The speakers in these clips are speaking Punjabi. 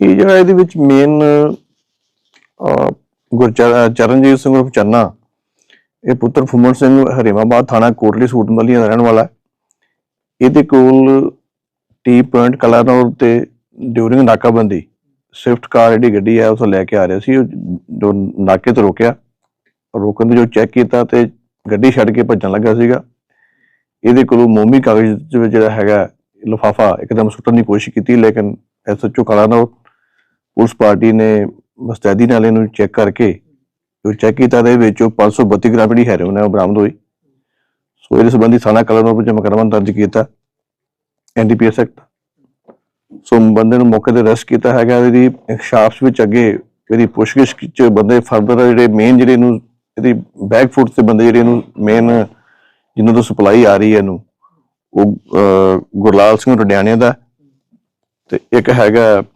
ਇਹ ਜਿਹੜਾ ਇਹਦੇ ਵਿੱਚ ਮੇਨ ਗੁਰਚਰ ਚਰਨਜੀਤ ਸਿੰਘ ਉਰਫ ਚੰਨਾ, ਇਹ ਪੁੱਤਰ ਫੁੰਮਣ ਸਿੰਘ ਹਰੀਮਾਬਾਦ ਥਾਣਾ ਕੋਟਲੀ ਸੂਟ ਮਲੀਆਂ ਦਾ ਰਹਿਣ ਵਾਲਾ ਹੈ। ਇਹਦੇ ਕੋਲ ਟੀ ਪੁਆਇੰਟ ਕਲਾਨੌਰ ਤੇ ਡਿਊਰਿੰਗ ਨਾਕਾਬੰਦੀ ਸਵਿਫਟ ਕਾਰ ਜਿਹੜੀ ਗੱਡੀ ਹੈ, ਉਸ ਲੈ ਕੇ ਆ ਰਿਹਾ ਸੀ, ਉਹ ਜੋ ਨਾਕੇ ਤੇ ਰੋਕਿਆ ਰੋਕਣ ਤੇ ਜੋ ਚੈੱਕ ਕੀਤਾ ਤੇ ਗੱਡੀ ਛੱਡ ਕੇ ਭੱਜਣ ਲੱਗਾ ਸੀਗਾ ਇਹਦੇ ਕੋਲੋਂ ਮੋਮੀ ਕਾਗਜ਼ ਦੇ ਜਿਹੜਾ ਹੈਗਾ, ਲਿਫਾਫਾ ਇੱਕਦਮ ਸੁੱਟਣ ਦੀ ਕੋਸ਼ਿਸ਼ ਕੀਤੀ, ਲੇਕਿਨ ਐਸਐਚਓ ਕਲਾਨੌਰ ਪੁਲਿਸ ਪਾਰਟੀ ਨੇ ਮੁਸਤੈਦੀ ਨਾਲ ਇਹਨੂੰ ਚੈੱਕ ਕਰਕੇ ਜੋ ਚੈੱਕ ਕੀਤਾ ਦੇ ਵਿੱਚ ਉਹ 532 ਗ੍ਰਾਮ ਜਿਹੜੀ ਹੈਰੋਇਨ ਹੈ ਉਹ ਬਰਾਮਦ ਹੋਈ। ਸੋ ਇਹਦੇ ਸੰਬੰਧੀ ਥਾਣਾ ਕਲਰ ਵਿੱਚ ਮੁਕੱਦਮਾ ਦਰਜ ਕੀਤਾ ਐਨਡੀਪੀਐਸ ਐਕਟ। ਸੋ ਬੰਦੇ ਨੂੰ ਮੌਕੇ ਤੇ ਅਰੈਸਟ ਕੀਤਾ ਹੈਗਾ, ਇਹਦੀ ਸ਼ਾਪਸ ਵਿੱਚ ਅੱਗੇ ਇਹਦੀ ਪੁੱਛਗਿੱਛ ਚ ਬੰਦੇ ਫਰਦਰ ਜਿਹੜੇ ਮੇਨ ਜਿਹੜੇ ਨੂੰ ਇਹਦੀ ਬੈਕ ਫੁੱਟ ਤੇ ਬੰਦੇ ਜਿਹੜੇ ਨੂੰ ਮੇਨ ਜਿਨ੍ਹਾਂ ਤੋਂ ਸਪਲਾਈ ਆ ਰਹੀ ਹੈ ਇਹਨੂੰ, ਉਹ ਗੁਰਲਾਲ ਸਿੰਘ ਰਡਿਆਣੇ ਦਾ। ਤੇ ਇੱਕ ਹੈਗਾ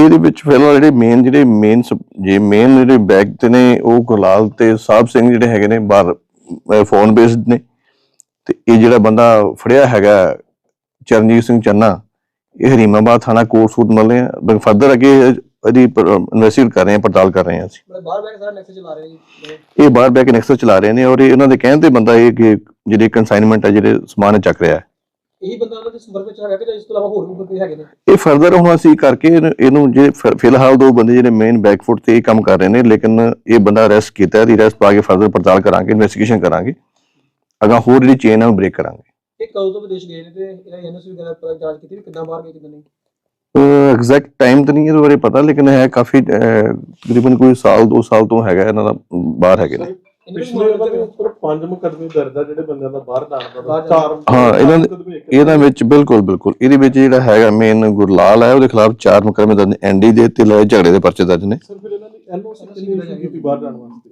ਇਹਦੇ ਵਿੱਚ ਫਿਲਹਾਲ ਜਿਹੜੇ ਮੇਨ ਜਿਹੜੇ ਮੇਨ ਜੇ ਮੇਨ ਜਿਹੜੇ ਬੈਗ ਤੇ ਨੇ ਉਹ ਗੁਰਲਾਲ ਤੇ ਸਾਹਿਬ ਸਿੰਘ ਜਿਹੜੇ ਹੈਗੇ ਨੇ ਬਾਹਰ ਫੋਨ ਬੇਸਡ ਨੇ। ਤੇ ਇਹ ਜਿਹੜਾ ਬੰਦਾ ਫੜਿਆ ਹੈਗਾ ਚਰਨਜੀਤ ਸਿੰਘ ਚੰਨਾ ਇਹ ਹਰੀਮਾਬਾਦ ਥਾਣਾ ਕੋਟ ਸੂਟ ਮਲੇ ਆ ਫਰਦਰ ਅੱਗੇ ਇਹਦੀ ਇਨਵੈਸਟੀਗੇਟ ਕਰ ਰਹੇ ਆ ਪੜਤਾਲ ਕਰ ਰਹੇ ਆ ਅਸੀਂ। ਮਤਲਬ ਬਾਹਰ ਬੈਠ ਕੇ ਸਾਰਾ ਨੈਕਸਟ ਚਲਾ ਰਹੇ ਜੀ ਇਹ ਬਾਹਰ ਬੈਕ ਨੈਕਸਸ ਚਲਾ ਰਹੇ ਨੇ ਔਰ ਇਹ ਇਹਨਾਂ ਦੇ ਕਹਿਣ ਤੇ ਬੰਦਾ ਇਹ ਕਿ ਜਿਹੜੇ ਕਨਸਾਈਨਮੈਂਟ ਹੈ ਜਿਹੜੇ ਸਮਾਨ ਚੱਕ ਰਿਹਾ ਹੈ। ਇਹੀ ਬੰਦਾ ਉਹਨਾਂ ਦੇ ਸੰਪਰਕ ਵਿੱਚ ਹੈਗਾ ਕਿ ਜਾਂ ਇਸ ਤੋਂ ਇਲਾਵਾ ਹੋਰ ਵੀ ਬੰਦੇ ਹੈਗੇ ਨੇ? ਇਹ ਫਰਦਰ ਹੁਣ ਅਸੀਂ ਕਰਕੇ ਇਹਨੂੰ- ਇਹਨੂੰ ਫਿ- ਫਿਲਹਾਲ ਦੋ ਬੰਦੇ ਜਿਹੜੇ ਮੇਨ ਬੈਕਫੁੱਟ ਤੇ ਇਹ ਕੰਮ ਕਰ ਰਹੇ ਨੇ ਲੇਕਿਨ ਇਹ ਬੰਦਾ ਅਰੈਸਟ ਕੀਤਾ ਹੈ ਦੀ ਅਰੈਸਟ ਪਾ ਕੇ ਫਰਦਰ ਪੜਤਾਲ ਕਰਾਂਗੇ ਇਨਵੈਸਟੀਗੇਸ਼ਨ ਕਰਾਂਗੇ। ਅਗਾ ਹੋਰ ਜਿਹੜੀ ਚੇਨ ਹੈ ਉਹ ਬ੍ਰੇਕ ਕਰਾਂਗੇ। ਇਹ ਕਦੋਂ ਤੋਂ ਵਿਦੇਸ਼ ਗਏ ਨੇ ਤੇ ਇਹਨਾਂ ਐਨਐਸਯੂ ਵਗੈਰਾ ਪਰ ਜਾਂਚ ਕੀਤੀ ਵੀ ਕਿੱਦਾਂ ਬਾਹਰ ਗਏ ਕਿੱਦਾਂ ਨਹੀਂ? ਐਗਜ਼ੈਕਟ ਟਾਈਮ ਤਾਂ ਨਹੀਂ ਇਹਦੇ ਬਾਰੇ ਪਤਾ ਲੇਕਿਨ ਹੈ ਕਾਫੀ ਅਹ, ਤਕਰੀਬਨ ਕੋਈ ਸਾਲ ਦੋ ਸਾਲ ਤੋਂ ਹੈਗਾ ਇਹਨਾਂ ਦਾ ਬਾਹਰ ਹੈਗੇ ਨੇ। ਪਿਛਲੇ ਉਹਨਾਂ ਦੇ ਉੱਪਰ ਪੰਜ ਮੁਕੱਦਮੇ ਦਰਜ ਆ ਜਿਹੜੇ ਬੰਦਿਆਂ ਦਾ ਬਾਹਰ ਜਾਣ ਦਾ ਬਾਹਰ ਚਾਰ ਹਾਂ, ਇਹਨਾਂ ਦੇ- ਮੁਕੱਦਮੇ ਇੱਕ- ਇਹਨਾਂ ਵਿੱਚ ਬਿਲਕੁਲ ਬਿਲਕੁਲ। ਇਹਦੇ ਵਿੱਚ ਜਿਹੜਾ ਹੈਗਾ ਮੇਨ ਗੁਰਲਾਲ ਹੈ ਉਹਦੇ ਖਿਲਾਫ ਚਾਰ ਮੁਕੱਦਮੇ ਦਰਜ ਐਨਡੀ ਦੇ ਤੇ ਲੜਾਈ ਝਗੜੇ ਦੇ ਪਰਚੇ ਦਰਜ ਨੇ। ਸਰ ਫਿਰ ਇਹਨਾਂ ਦੀ ਐਨਓਸੀ ਕਿੰਨੀ ਇਸ਼ੂ ਕੀਤੀ ਬਾਹਰ ਜਾਣ ਵਾਸਤੇ?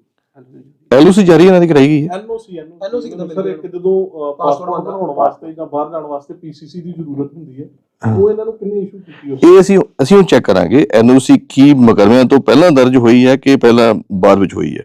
ਐਲਓਸੀ ਜਾਰੀ ਇਹਨਾਂ ਦੀ ਕਰਾਈ ਗਈ ਹੈ। ਐਨਓਸੀ NOC ਕਿੱਦਾਂ ਸਰ ਮਿਲਦੀ ਇੱਕ ਜਦੋਂ ਪਾਸਪੋਰਟ Passport ਬਣਾਉਣ ਵਾਸਤੇ ਜਾਂ ਬਾਹਰ ਜਾਣ ਵਾਸਤੇ ਪੀਸੀਸੀ ਦੀ ਜ਼ਰੂਰਤ ਹੁੰਦੀ ਹੈ ਹਾਂ। ਉਹ ਇਹਨਾਂ ਨੂੰ ਕਿੰਨੀ ਇਸ਼ੂ ਕੀਤੀ ਉਸ ਇਹ ਅਸੀਂ ਅਸੀਂ ਉਹ ਚੈੱਕ ਕਰਾਂਗੇ। ਐਨਓਸੀ ਕੀ ਮੁਕੱਦਮਿਆਂ ਤੋਂ ਪਹਿਲਾਂ ਦਰਜ ਹੋਈ ਹੈ ਕਿ ਪਹਿਲਾਂ ਬਾਅਦ ਵਿੱਚ ਹੋਈ ਹੈ।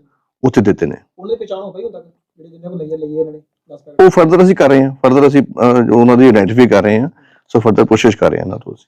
ਉੱਥੇ ਦਿੱਤੇ ਨੇ। ਉਹਨੇ ਪਛਾਣ ਹੋ ਹੁਣ ਤੱਕ ਜਿਹੜੇ ਜਿੰਨੇ ਕੋਲ ਲਈਏ ਲਈਏ ਇਹਨਾਂ ਨੇ 10 ਪੈਕਟ। ਉਹ ਫਰਦਰ ਅਸੀਂ ਕਰ ਰਹੇ ਹਾਂ ਫਰਦਰ ਅਸੀਂ ਅਹ, ਉਹਨਾਂ ਦੀ ਆਇਡੈਂਟੀਫਾਈ ਕਰ ਰਹੇ ਹਾਂ। ਸੋ ਫਰਦਰ ਕੋਸ਼ਿਸ਼ ਕਰ ਰਹੇ ਹਾਂ ਇਹਨਾਂ ਤੋਂ ਅਸੀਂ।